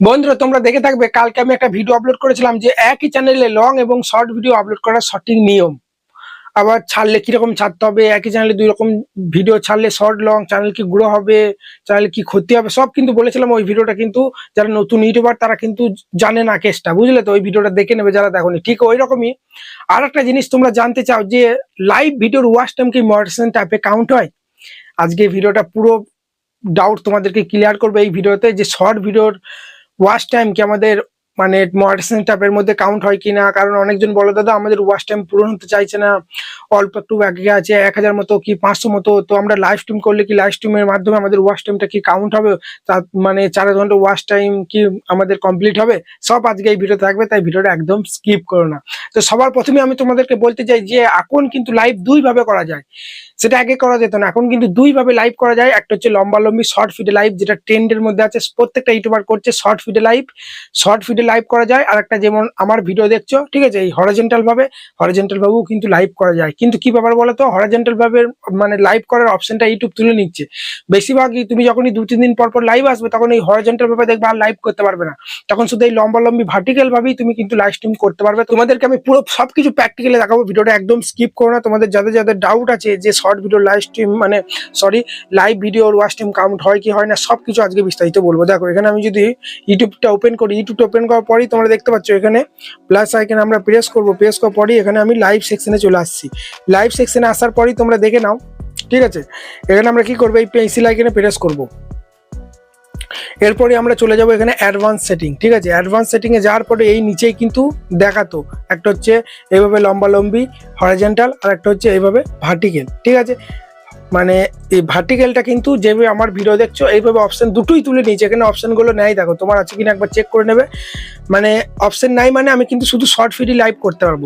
বন্ধুরা, তোমরা দেখে থাকবে, কালকে আমি একটা ভিডিও আপলোড করেছিলাম যে একই চ্যানেলে লং এবং শর্ট ভিডিও আপলোড করার সঠিক নিয়ম। আবার ছাড়লে কীরকম ছাড়তে হবে, একই চ্যানেলে দুই রকম ভিডিও ছাড়লে শর্ট লং চ্যানেল কি গ্রো হবে চ্যানেল কি ক্ষতি হবে, সব কিন্তু বলেছিলাম ওই ভিডিওটা কিন্তু যারা নতুন ইউটিউবার তারা কিন্তু জানে না কেসটা বুঝলে তো? ওই ভিডিওটা দেখে নেবে যারা দেখোনি। ঠিক ওই রকমই আর একটা জিনিস তোমরা জানতে চাও যে লাইভ ভিডিওর ওয়াচ টাইম কি মডারেশন টাইপে কাউন্ট হয়? আজকে ভিডিওটা পুরো ডাউট তোমাদেরকে ক্লিয়ার করবে এই ভিডিওতে যে শর্ট ভিডিওর ওয়াচ টাইম কি আমাদের মানে মডারেশন টাইপের মধ্যে কাউন্ট হয় কিনা? কারণ অনেকজন বলে, দাদা, আমাদের ওয়াচ টাইম পূরণ হতে চাইছে না। অল্প একটু বাকি আছে এক হাজার মতো কি পাঁচশো মতো। তো আমরা লাইভ স্ট্রিম করলে কি লাইভ স্ট্রিমের মাধ্যমে আমাদের ওয়াচ টাইমটা কি কাউন্ট হবে? তার মানে চার ঘণ্টা ওয়াচ টাইম কি আমাদের কমপ্লিট হবে? সব আজকে এই ভিডিও থাকবে, তাই ভিডিওটা একদম স্কিপ করো না। তো সবার প্রথমে আমি তোমাদেরকে বলতে চাই যে, এখন কিন্তু লাইভ দুইভাবে করা যায়। সেটা আগে করা যেত না, এখন কিন্তু দুইভাবে লাইভ করা যায়। একটা হচ্ছে লম্বা লম্বি শর্ট ফিডে লাইভ যেটা ট্রেন্ডের মধ্যে আছে। প্রত্যেকটা ইউটিউবার করছে শর্ট ফিডে লাইভ শর্ট ফিডে লাইভ করা যায় আর একটা যেমন আমার ভিডিও দেখছ, ঠিক আছে? এই হরিজেন্টাল ভাবে হরিজেন্টাল ভাবেও কিন্তু লাইভ করা যায়। কিন্তু কি ব্যাপার বলো তো হরিজেন্টাল ভাবে মানে লাইভ করার অপশনটা ইউটিউব তুলে নিচ্ছে। বেশিরভাগই তুমি যখনই দু তিন দিন পর পর লাইভ আসবে, তখন এই হরিজেন্টাল ভাবে দেখবে আর লাইভ করতে পারবে না। তখন শুধু এই লম্বা লম্বি ভার্টিক্যাল ভাবেই তুমি কিন্তু লাইভ স্ট্রিম করতে পারবে। তোমাদেরকে আমি পুরো সবকিছু প্র্যাকটিক্যালি দেখাবো। ভিডিওটা একদম স্কিপ করো না। তোমাদের যাদের যাদের ডাউট আছে যে শর্ট ভিডিও লাইভ স্ট্রিম মানে সরি লাইভ ভিডিওর ওয়াচ টাইম কাউন্ট হয় কি হয় না সব কিছু আজকে বিস্তারিত বলব। দেখো, এখানে আমি যদি ইউটিউবটা ওপেন করি ইউটিউবটা ওপেন করার পরেই তোমরা দেখতে পাচ্ছ এখানে প্লাস আইকনে আমরা প্রেস করব। প্রেস করার পরই এখানে আমি লাইভ সেকশনে চলে আসছি। লাইভ সেকশনে আসার পরই তোমরা দেখে নাও, ঠিক আছে? এখানে আমরা কি করব? এই পেন্সিল আইকনে প্রেস করব। এরপরে আমরা চলে যাব এখানে অ্যাডভান্স সেটিং ঠিক আছে? অ্যাডভান্স সেটিং এ যাওয়ার পরে এই নিচেই কিন্তু দেখাতো। একটা হচ্ছে এইভাবে লম্বা লম্বি হরিজেন্টাল আর একটা হচ্ছে এইভাবে ভার্টিক্যাল ঠিক আছে? মানে এই ভার্টিক্যালটা কিন্তু যেভাবে আমার ভিডিও দেখছ, এইভাবে অপশন দুটোই তুলে নিয়েছে। এখানে অপশনগুলো নেয় দেখো, তোমার আছে কিনা একবার চেক করে নেবে। মানে অপশন নাই মানে আমি কিন্তু শুধু শর্ট ফিডি লাইভ করতে পারব।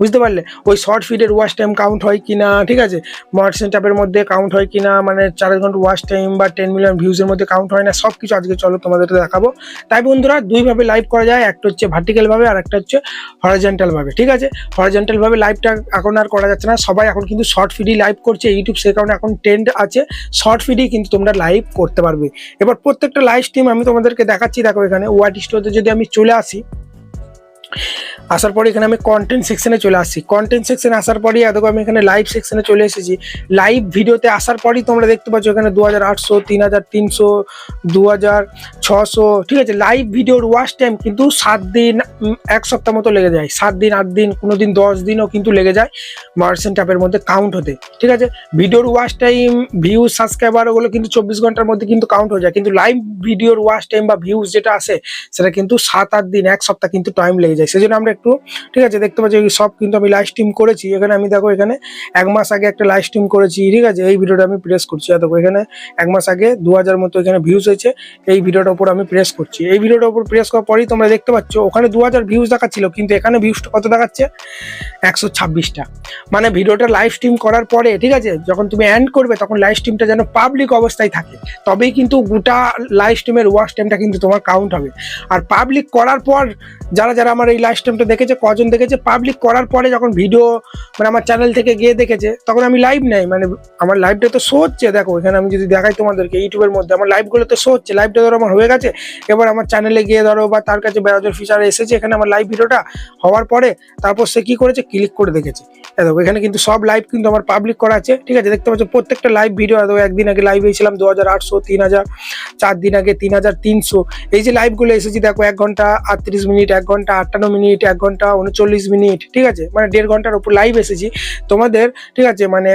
বুঝতে পারলে? ওই শর্ট ফিডের ওয়াশ টাইম কাউন্ট হয় কিনা ঠিক আছে? মডারেশন ট্যাপের মধ্যে কাউন্ট হয় কিনা মানে চার ঘণ্টা ওয়াশ টাইম বা টেন মিলিয়ন ভিউজের মধ্যে কাউন্ট হয় না, সব কিছু আজকে চলো তোমাদেরকে দেখাবো। তাই বন্ধুরা, দুইভাবে লাইভ করা যায়, একটা হচ্ছে ভার্টিক্যালভাবে আর একটা হচ্ছে হরিজেন্টাল ভাবে, ঠিক আছে? হরিজেন্টাল ভাবে লাইভটা এখন আর করা যাচ্ছে না, সবাই এখন কিন্তু শর্ট ফিডই লাইভ করছে ইউটিউব সে কারণে এখন ট্রেন্ড আছে শর্ট ফিডই কিন্তু তোমরা লাইভ করতে পারবে। এবার প্রত্যেকটা লাইভ স্ট্রিম আমি তোমাদেরকে দেখাচ্ছি, দেখো এখানে ওয়াট স্টোরে যদি আমি চলে আসি আসার পরে এখানে আমি কন্টেন্ট সেকশনে চলে আসছি। কন্টেন্ট সেকশনে আসার পরেই দেখো আমি এখানে লাইভ সেকশনে চলে এসেছি। লাইভ ভিডিওতে আসার পরেই তোমরা দেখতে পাচ্ছ এখানে দু হাজার আটশো তিন হাজার তিনশো দু হাজার ছশো, ঠিক আছে? লাইভ ভিডিওর ওয়াচ টাইম কিন্তু সাত দিন এক সপ্তাহ মতো লেগে যায়। সাত দিন, আট দিন, কোনো দিন দশ দিনও কিন্তু লেগে যায় মার্সেন্ট ট্যাপের মধ্যে কাউন্ট হতে। ঠিক আছে? ভিডিওর ওয়াচ টাইম ভিউ সাবস্ক্রাইবার ওগুলো কিন্তু চব্বিশ ঘণ্টার মধ্যে কিন্তু কাউন্ট হয়ে যায়। কিন্তু লাইভ ভিডিওর ওয়াচ টাইম বা ভিউজ যেটা আসে, সেটা কিন্তু সাত, আট দিন, এক সপ্তাহ কিন্তু টাইম লেগে যায়। সেজন্য আমরা একটু, ঠিক আছে, দেখতে পাচ্ছি সব কিন্তু আমি লাইভ স্ট্রিম করেছি। এখানে আমি দেখো, এখানে এক মাস আগে একটা লাইভ স্ট্রিম করেছি, ঠিক আছে? এই ভিডিওটা আমি প্রেস করছি। দেখো, এখানে এক মাস আগে দু হাজার মতো এখানে ভিউজ হয়েছে, এই ভিডিওটার উপর আমি প্রেস করছি। এই ভিডিওটার উপর প্রেস করার পরেই তোমরা দেখতে পাচ্ছ, ওখানে দু হাজার ভিউজ দেখাচ্ছিল, কিন্তু এখানে ভিউজটা কত দেখাচ্ছে? একশো ছাব্বিশটা। মানে ভিডিওটা লাইভ স্ট্রিম করার পরে, ঠিক আছে, যখন তুমি অ্যান্ড করবে, তখন লাইভ স্ট্রিমটা যেন পাবলিক অবস্থায় থাকে। তবেই কিন্তু গোটা লাইভ স্ট্রিমের ওয়াচ টাইমটা কিন্তু তোমার কাউন্ট হবে। আর পাবলিক করার পর, যারা যারা আমার লাইভ স্ট্রিমটা দেখেছে, কজন দেখেছে পাবলিক করার পরে যখন ভিডিও মানে আমার চ্যানেল থেকে গিয়ে দেখেছে, তখন আমি লাইভ নেই মানে আমার লাইভটা তো শো হচ্ছে, দেখো, এখানে আমি যদি দেখাই তোমাদেরকে ইউটিউবের মধ্যে, আমার লাইভগুলো তো শো হচ্ছে লাইভটা ধরো আমার হয়ে গেছে, এবার আমার চ্যানেলে গিয়ে ধরো বা তার কাছে ব্রাউজার ফিচার এসেছে, এখানে আমার লাইভ ভিডিওটা হওয়ার পরে, তারপর সে কি করেছে ক্লিক করে দেখেছে। দেখো, এখানে কিন্তু সব লাইভ কিন্তু আমার পাবলিক করা আছে, ঠিক আছে, দেখতে পাচ্ছ, প্রত্যেকটা লাইভ ভিডিও দেখো একদিন আগে লাইভ হয়েছিলাম দু হাজার আটশো, তিন হাজার, চার দিন আগে তিন হাজার তিনশো, এই যে লাইভগুলো এসেছি, দেখো, এক ঘণ্টা আটত্রিশ মিনিট, এক ঘণ্টা আটান্ন মিনিট, এক ঘণ্টা, উনচল্লিশ মিনিট, ঠিক আছে? মানে দেড় ঘণ্টার উপর লাইভ এসেছি। তোমাদের, ঠিক আছে মানে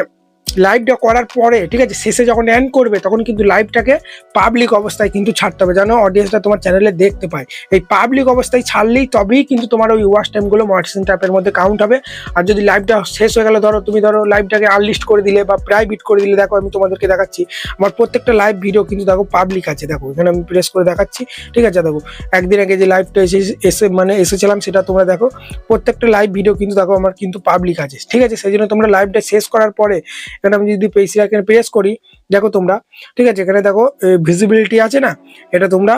লাইভটা করার পরে, ঠিক আছে, শেষে যখন এন্ড করবে, তখন কিন্তু লাইভটাকে পাবলিক অবস্থায় কিন্তু ছাড়তে হবে, যেন অডিয়েন্সটা তোমার চ্যানেলে দেখতে পায়। এই পাবলিক অবস্থায় ছাড়লেই তবেই কিন্তু তোমার ওই ওয়াচ টাইমগুলো মনিটাইজেশন ট্যাপের মধ্যে কাউন্ট হবে। আর যদি লাইভটা শেষ হয়ে গেলে, ধরো, তুমি ধরো লাইভটাকে আনলিস্ট করে দিলে বা প্রাইভেট করে দিলে, দেখো, আমি তোমাদেরকে দেখাচ্ছি। আমার প্রত্যেকটা লাইভ ভিডিও কিন্তু দেখো পাবলিক আছে, দেখো, এখানে আমি প্রেস করে দেখাচ্ছি, ঠিক আছে, দেখো। একদিন আগে যে লাইভটা এসে এসে মানে এসেছিলাম, সেটা তোমরা দেখো। প্রত্যেকটা লাইভ ভিডিও কিন্তু দেখো আমার কিন্তু পাবলিক আছে, ঠিক আছে? সেই জন্য তোমরা লাইভটা শেষ করার পরে এখানে আমি যদি পেসি এখানে প্রেস করি, দেখো তোমরা, ঠিক আছে? এখানে দেখো ভিজিবিলিটি আছে না? এটা তোমরা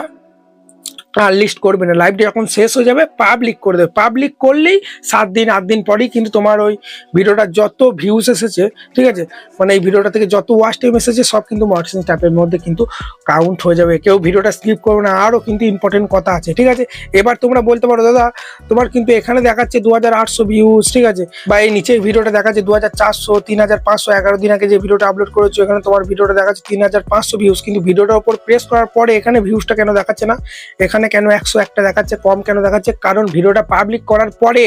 আর লিস্ট করবে না। লাইভটা যখন শেষ হয়ে যাবে পাবলিক করে দেবে। পাবলিক করলেই সাত দিন, আট দিন পরেই কিন্তু তোমার ওই ভিডিওটা যত ভিউজ এসেছে, ঠিক আছে? মানে এই ভিডিওটা থেকে যত ওয়াচ টাইম এসেছে, সব কিন্তু মার্কেটিং স্টাফের মধ্যে কিন্তু কাউন্ট হয়ে যাবে। কেউ ভিডিওটা স্কিপ করবে না আরও কিন্তু ইম্পর্টেন্ট কথা আছে, ঠিক আছে? এবার তোমরা বলতে পারো, দাদা, তোমার কিন্তু এখানে দেখাচ্ছে দু হাজার আটশো ভিউজ ঠিক আছে? বা এই নিচের ভিডিওটা দেখাচ্ছে দু হাজার চারশো তিন হাজার পাঁচশো, এগারো দিন আগে যে ভিডিওটা আপলোড করেছ, এখানে তোমার ভিডিওটা দেখাচ্ছে তিন হাজার পাঁচশো ভিউজ কিন্তু ভিডিওটার উপর প্রেস করার পরে এখানে ভিউজটা কেন দেখাচ্ছে না? এখানে কেন একশো একটা দেখাচ্ছে কম কেন দেখাচ্ছে? কারণ ভিডিওটা পাবলিক করার পরে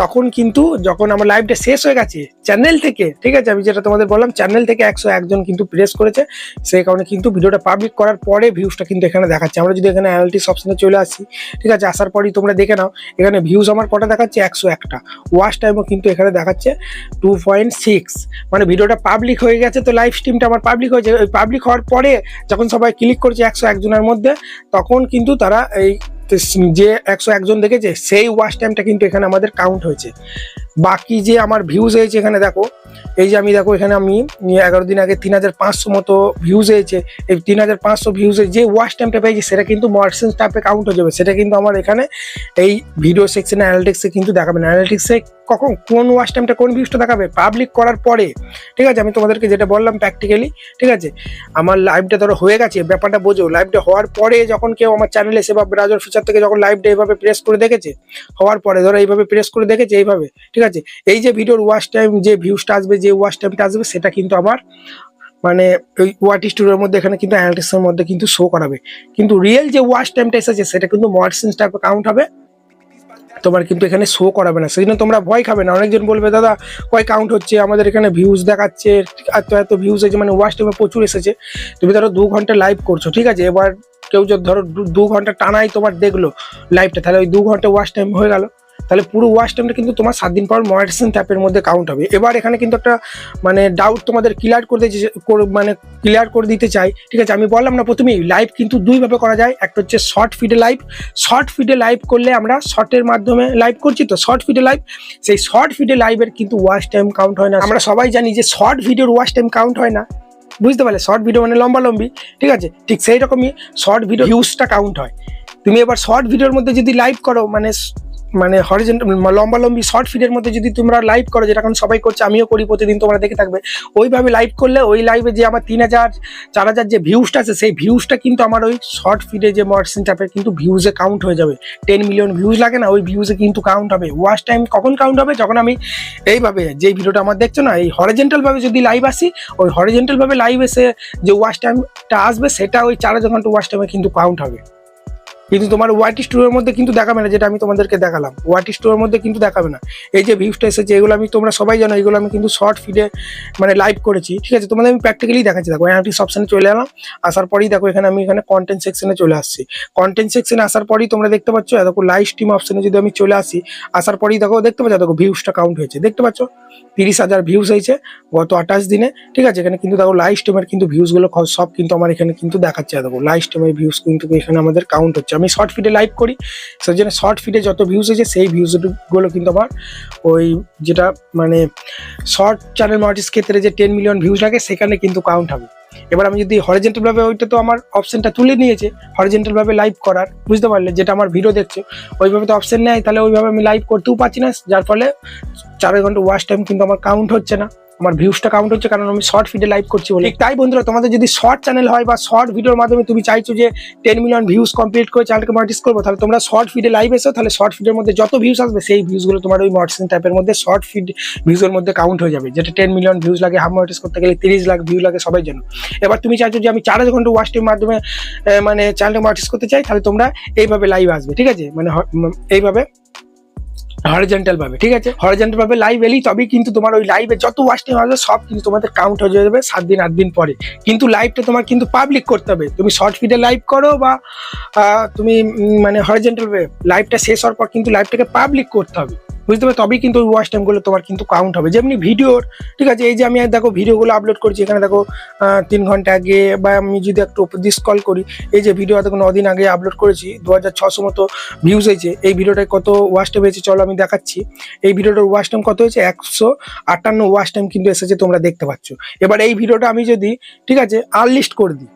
তখন কিন্তু যখন আমার লাইভটা শেষ হয়ে গেছে চ্যানেল থেকে, ঠিক আছে? আমি যেটা তোমাদের বললাম চ্যানেল থেকে একশো একজন কিন্তু প্রেস করেছে। সেই কারণে কিন্তু ভিডিওটা পাবলিক করার পরে ভিউজটা কিন্তু এখানে দেখাচ্ছে। আমরা যদি এখানে অ্যানালিটিক্স অপশনে চলে আসি, ঠিক আছে? আসার পরই তোমরা দেখে নাও, এখানে ভিউজ আমার কটা দেখাচ্ছে? একশো একটা। ওয়াচ টাইমও কিন্তু এখানে দেখাচ্ছে টু পয়েন্ট সিক্স মানে ভিডিওটা পাবলিক হয়ে গেছে, তো লাইভ স্ট্রিমটা আমার পাবলিক হয়েছে। ওই পাবলিক হওয়ার পরে যখন সবাই ক্লিক করছে একশো একজনের মধ্যে, তখন কিন্তু তারা এই যে একশো একজন দেখেছে সেই ওয়াচ টাইমটা কিন্তু এখানে আমাদের কাউন্ট হয়েছে। বাকি যে আমার ভিউজ হয়েছে এখানে দেখো, এই যে আমি দেখো এখানে আমি এগারো দিন আগে তিন হাজার পাঁচশো মতো ভিউজ হয়েছে। এই তিন হাজার পাঁচশো ভিউজের যে ওয়াচ টাইমটা পেয়েছি, সেটা কিন্তু মার্সেন্স টাইপে কাউন্ট হয়ে যাবে। সেটা কিন্তু আমার এখানে এই ভিডিও সেকশনে অ্যানালিটিক্সে কিন্তু দেখাবে না। অ্যানালিটিক্সে কখন, কোন ওয়াচ টাইমটা কোন ভিউজটা দেখাবে? পাবলিক করার পরে, ঠিক আছে? আমি তোমাদেরকে যেটা বললাম প্র্যাকটিক্যালি ঠিক আছে? আমার লাইভটা ধরো হয়ে গেছে, ব্যাপারটা বোঝো। লাইভটা হওয়ার পরে যখন কেউ আমার চ্যানেলে এসে বা ফিচার থেকে যখন লাইভটা এইভাবে প্রেস করে দেখেছে, হওয়ার পরে ধরো এইভাবে প্রেস করে দেখেছে এইভাবে, ঠিক এই যে ভিডিওর ওয়াচ টাইম যে ভিউজটা আসবে, যে ওয়াচ টাইমটা আসবে, সেটা কিন্তু আমার মানে ওই ওয়াট স্টুডিওর মধ্যে এখানে কিন্তু অ্যানালিটিক্সের মধ্যে কিন্তু শো করাবে। কিন্তু রিয়েল যে ওয়াচ টাইমটা এসেছে, সেটা কিন্তু মার্সেন্স টাইপে কাউন্ট হবে। তোমার কিন্তু এখানে শো করাবে না। সেই জন্য তোমরা ভয় খাবে না। অনেকজন বলবে, দাদা, কয় কাউন্ট হচ্ছে? আমাদের এখানে ভিউজ দেখাচ্ছে। এত এত ভিউজ হয়েছে মানে ওয়াচ টাইমে প্রচুর এসেছে। তুমি ধরো দু ঘণ্টা লাইভ করছ, ঠিক আছে? এবার কেউ যদি ধরো দু- দু ঘণ্টা টানাই তোমার দেখল লাইভটা তাহলে ওই দু ঘণ্টা ওয়াচ টাইম হয়ে গেল। তাহলে পুরো ওয়াচ টাইমটা কিন্তু তোমার সাত দিন পর মনিটাইজেশন ট্যাপের মধ্যে কাউন্ট হবে। এবার এখানে কিন্তু একটা মানে ডাউট তোমাদের ক্লিয়ার করে দিতে মানে ক্লিয়ার করে দিতে চাই। ঠিক আছে, আমি বললাম না প্রথমেই লাইভ কিন্তু দুইভাবে করা যায়। একটা হচ্ছে শর্ট ফিডে লাইভ শর্ট ফিডে লাইভ করলে আমরা শর্টের মাধ্যমে লাইভ করছি তো শর্ট ফিডে লাইভ সেই শর্ট ফিডে লাইভের কিন্তু ওয়াচ টাইম কাউন্ট হয় না। আমরা সবাই জানি যে শর্ট ভিডিওর ওয়াচ টাইম কাউন্ট হয় না। বুঝতে পারলে? শর্ট ভিডিও মানে লম্বা লম্বি। ঠিক আছে? ঠিক সেই রকমই শর্ট ভিডিও ইউজটা কাউন্ট হয়। তুমি এবার শর্ট ভিডিওর মধ্যে যদি লাইভ করো মানে মানে হরিজেন্টাল লম্বা লম্বি শর্ট ফিডের মধ্যে যদি তোমরা লাইভ করো, যেটা এখন সবাই করছে, আমিও করি প্রতিদিন, তোমরা দেখে থাকবে। ওইভাবে লাইভ করলে ওই লাইভে যে আমার তিন হাজার, চার হাজার যে ভিউজটা আছে, সেই ভিউজটা কিন্তু আমার ওই শর্ট ফিডে যে মর্সিন ট্যাপের কিন্তু ভিউজে কাউন্ট হয়ে যাবে। টেন মিলিয়ন ভিউজ লাগে না, ওই ভিউজে কিন্তু কাউন্ট হবে। ওয়াচ টাইম কখন কাউন্ট হবে? যখন আমি এইভাবে যে ভিডিওটা আমার দেখছ না, এই হরিজেন্টাল ভাবে যদি লাইভ আসি, ওই হরিজেন্টালভাবে লাইভ এসে যে ওয়াচ টাইমটা আসবে, সেটা ওই চার হাজার ঘণ্টা ওয়াচ টাইমে কিন্তু কাউন্ট হবে। কিন্তু তোমার ওয়াইটি স্টোরের মধ্যে কিন্তু দেখাবে না, যেটা আমি তোমাদেরকে দেখালাম। ওয়াইটি স্টোরের মধ্যে কিন্তু দেখাবে না। এই যে ভিউজটা এসেছে, এগুলো আমি তোমরা সবাই জানো, এগুলো আমি কিন্তু শর্ট ফিডে মানে লাইভ করেছি। ঠিক আছে, তোমাদের আমি প্র্যাকটিক্যালি দেখাচ্ছি। দেখো অ্যানালিটিক্স অপশনে চলে এলাম। আসার পরেই দেখো, এখানে আমি এখানে কন্টেন্ট সেকশনে চলে আসছি। কন্টেন্ট সেকশনে আসার পরেই তোমরা দেখতে পাচ্ছ দেখো লাইভ স্ট্রিম অপশনে যদি আমি চলে আসি, আসার পরেই দেখো, দেখতে পাচ্ছ? দেখো ভিউজটা কাউন্ট হয়েছে। দেখতে পাচ্ছ? তিরিশ হাজার ভিউস হয়েছে গত আঠাশ দিনে। ঠিক আছে, এখানে কিন্তু দেখো লাইভ স্ট্রিমের কিন্তু ভিউজগুলো সব কিন্তু আমার এখানে কিন্তু দেখাচ্ছে। দেখো লাইভ স্ট্রিমের ভিউজ কিন্তু এখানে আমাদের কাউন্ট হচ্ছে। আমি শর্ট ফিডে লাইভ করি, সেই জন্য শর্ট ফিডে যত ভিউজ হয়েছে সেই ভিউজগুলো কিন্তু আমার ওই যেটা মানে শর্ট চ্যানেল মার্টিস ক্ষেত্রে যে টেন মিলিয়ন ভিউজ লাগে, সেখানে কিন্তু কাউন্ট হবে। এবার আমি যদি হরিজেন্টাল ভাবে ওইটা তো আমার অপশনটা তুলে নিয়েছে হরিজেন্টাল ভাবে লাইভ করার, বুঝতে পারলে, যেটা আমার ভিডিও দেখছে, ওইভাবে তো অপশন নেই, তাহলে ওইভাবে আমি লাইভ করতেও পারছি না, যার ফলে চার ঘণ্টা ওয়াচ টাইম কিন্তু আমার কাউন্ট হচ্ছে না, আমার ভিউসটা কাউন্ট হচ্ছে, কারণ আমি শর্ট ফিডে লাইভ করছি বলে। তাই বন্ধুরা, তোমাদের যদি শর্ট চ্যানেল হয় বা শর্ট ভিডিওর মাধ্যমে তুমি চাইছো যে টেন মিলিয়ন ভিউস কমপ্লিট করে চ্যানেলকে মনিটাইজ করব, তাহলে তোমরা শর্ট ফিডে লাইভ এসো, তাহলে শর্ট ফিডের মধ্যে যত ভিউজ আসবে, সেই ভিউসগুলো তোমার ওই মনিটাইজেশন টাইপের মধ্যে শর্ট ফিড ভিউজের মধ্যে কাউন্ট হয়ে যাবে, যেটা টেন মিলিয়ন ভিউজ লাগে হাফ মনিটাইজ করতে গেলে তিরিশ লাখ ভিউ লাগে সবাই জানো। এবার তুমি চাইছো যে আমি চার হাজার ঘণ্টা ওয়াচ টাইম মাধ্যমে মানে চ্যানেলটা মার্টিস করতে চাই, তাহলে তোমরা এইভাবে লাইভ আসবে, ঠিক আছে? মানে এইভাবে হরিজেন্টাল ভাবে, ঠিক আছে? হরিজেন্টাল ভাবে লাইভ এলেই তবেই কিন্তু তোমার ওই লাইভে যত ওয়াচ টাইম আসবে, সব কিন্তু তোমাদের কাউন্ট হয়ে যাবে সাত দিন, আট দিন পরে। কিন্তু লাইভটা তোমার কিন্তু পাবলিক করতে হবে। তুমি শর্ট ফিডে লাইভ করো বা তুমি মানে হরিজেন্টাল ভাবে লাইভটা শেষ হওয়ার পর কিন্তু লাইভটাকে পাবলিক করতে হবে। বুঝতে পারবে তবেই কিন্তু ওই ওয়াচ টাইমগুলো তোমার কিন্তু কাউন্ট হবে। যেমনি ভিডিওর ঠিক আছে? এই যে আমি দেখো ভিডিওগুলো আপলোড করছি, এখানে দেখো তিন ঘণ্টা আগে বা আমি যদি একটু উপর দিয়ে স্কল করি, এই যে ভিডিও দেখো নদিন আগে আপলোড করেছি দু হাজার ছশো মতো ভিউজ হয়েছে। এই ভিডিওটায় কত ওয়াচ টাইম হয়েছে চলো আমি দেখাচ্ছি। এই ভিডিওটার ওয়াচ টাইম কত হয়েছে? একশো আটান্ন ওয়াচ টাইম কিন্তু এসেছে তোমরা দেখতে পাচ্ছ। এবার এই ভিডিওটা আমি যদি, ঠিক আছে আনলিস্ট করে দিই।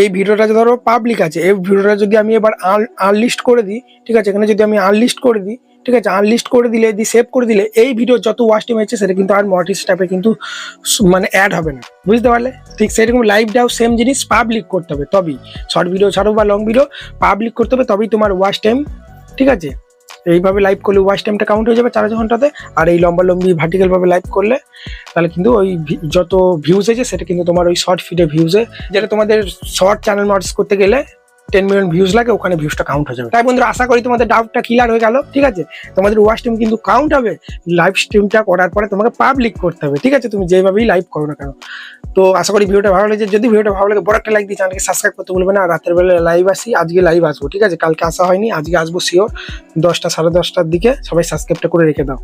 এই ভিডিওটা ধরো পাবলিক আছে। এই ভিডিওটা যদি আমি এবার আনলিস্ট করে দিই, ঠিক আছে? এখানে যদি আমি আনলিস্ট করে দিই ঠিক আছে আনলিস্ট করে দিলে, দি সেভ করে দিলে, এই ভিডিও যত ওয়াচ টাইম হচ্ছে সেটা কিন্তু আর মর্টিস ট্যাপে কিন্তু মানে অ্যাড হবে না। বুঝতে পারলে? ঠিক সেরকম লাইভটাও সেম জিনিস পাবলিক করতে হবে তবেই। শর্ট ভিডিও ছাড়ো বা লং ভিডিও পাবলিক করতে হবে তবেই তোমার ওয়াচ টাইম ঠিক আছে? এইভাবে লাইভ করলে ওয়াচ টাইমটা কাউন্ট হয়ে যাবে চার ঘন্টাতে, আর এই লম্বা লম্বি ভার্টিক্যাল ভাবে লাইভ করলে, তাহলে কিন্তু ওই যত ভিউজ আছে সেটা কিন্তু তোমার ওই শর্ট ফিডে ভিউজে যেটা তোমাদের শর্ট চ্যানেল মডিস করতে গেলে টেন মিলিয়ন ভিউজ লাগে, ওখানে ভিউজটা কাউন্ট হয়ে যাবে। তাই বন্ধুরা, আশা করি তোমাদের ডাউটটা ক্লিয়ার হয়ে গেল, ঠিক আছে? তোমাদের ওয়াচ টাইম কিন্তু কাউন্ট হবে লাইভ স্ট্রিমটা করার পরে তোমাকে পাবলিক করতে হবে, ঠিক আছে? তুমি যেভাবেই লাইভ করো না কেন। তো আশা করি ভিডিওটা ভালো লেগেছে। যদি ভিডিওটা ভালো লাগে, বড় একটা লাইক দিয়ে চ্যানেলকে সাবস্ক্রাইব করতে বলবে না। রাতের বেলা লাইভ আসি, আজকে লাইভ আসব, ঠিক আছে? কালকে আসা হয়নি, আজকে আসব শিওর দশটা, সাড়ে দশটার দিকে সবাই সাবস্ক্রাইবটা করে রেখে দাও।